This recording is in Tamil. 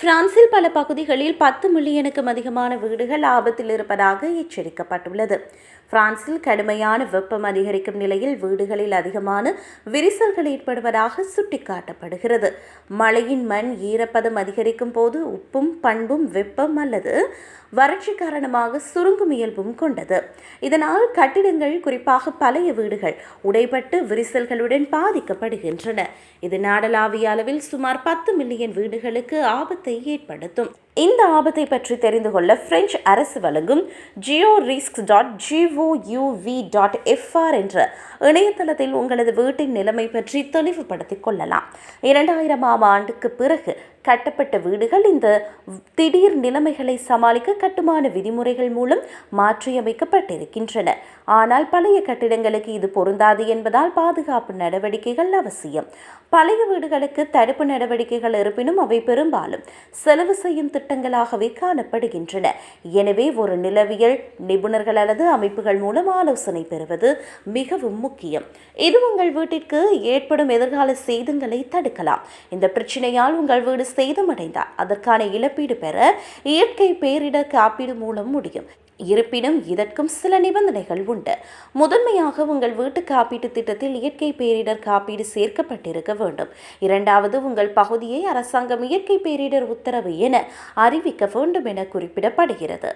பிரான்சில் பல பகுதிகளில் பத்து மில்லியனுக்கும் அதிகமான வீடுகள் ஆபத்தில் இருப்பதாக எச்சரிக்கப்பட்டுள்ளது. பிரான்சில் கடுமையான வெப்பம் அதிகரிக்கும் நிலையில் வீடுகளில் அதிகமான விரிசல்கள் ஏற்படுவதாக சுட்டிக்காட்டப்படுகிறது. மழையின் மண் ஈரப்பதம் அதிகரிக்கும் போது உப்பும் பண்பும் வெப்பம் அல்லது வறட்சி காரணமாக சுருங்கும் இயல்பும் கொண்டது. இதனால் கட்டிடங்கள் குறிப்பாக பழைய வீடுகள் உடைபட்டு விரிசல்களுடன் பாதிக்கப்படுகின்றன. இது நாடளாவிய அளவில் சுமார் பத்து மில்லியன் வீடுகளுக்கு ஆபத்தை ஏற்படுத்தும். இந்த ஆபத்தை பற்றி தெரிந்து கொள்ள பிரெஞ்சு அரசு வழங்கும் geo risk dot G O U V dot F R என்ற இணையதளத்தில் உங்களது வீட்டின் நிலைமை பற்றி தெளிவுபடுத்திக் கொள்ளலாம். இரண்டாயிரமாம் ஆண்டுக்கு பிறகு கட்டப்பட்ட வீடுகள் இந்த திடீர் நிலைமைகளை சமாளிக்க கட்டுமான விதிமுறைகள் மூலம் மாற்றியமைக்கப்பட்டிருக்கின்றன. ஆனால் பழைய கட்டிடங்களுக்கு இது பொருந்தாது என்பதால் பாதுகாப்பு நடவடிக்கைகள் அவசியம். பழைய வீடுகளுக்கு தடுப்பு நடவடிக்கைகள் இருப்பினும் அவை பெரும்பாலும் செலவு செய்யும் திட்டங்களாகவே காணப்படுகின்றன. எனவே ஒரு நிலவியல் நிபுணர்கள் அல்லது அமைப்புகள் மூலம் ஆலோசனை பெறுவது மிகவும் முக்கியம். இது உங்கள் வீட்டிற்கு ஏற்படும் எதிர்கால சேதங்களை தடுக்கலாம். இந்த பிரச்சனையால் உங்கள் வீடு சேதமடைந்தால் அதற்கான இழப்பீடு பெற இயற்கை பேரிடர் காப்பீடு மூலம் முடியும். இருப்பினும் இதற்கும் சில நிபந்தனைகள் உண்டு. முதன்மையாக உங்கள் வீட்டு காப்பீட்டு திட்டத்தில் இயற்கை பேரிடர் காப்பீடு சேர்க்கப்பட்டிருக்க வேண்டும். இரண்டாவது உங்கள் பகுதியை அரசாங்கம் இயற்கை பேரிடர் உத்தரவு என அறிவிக்க வேண்டும் என குறிப்பிடப்படுகிறது.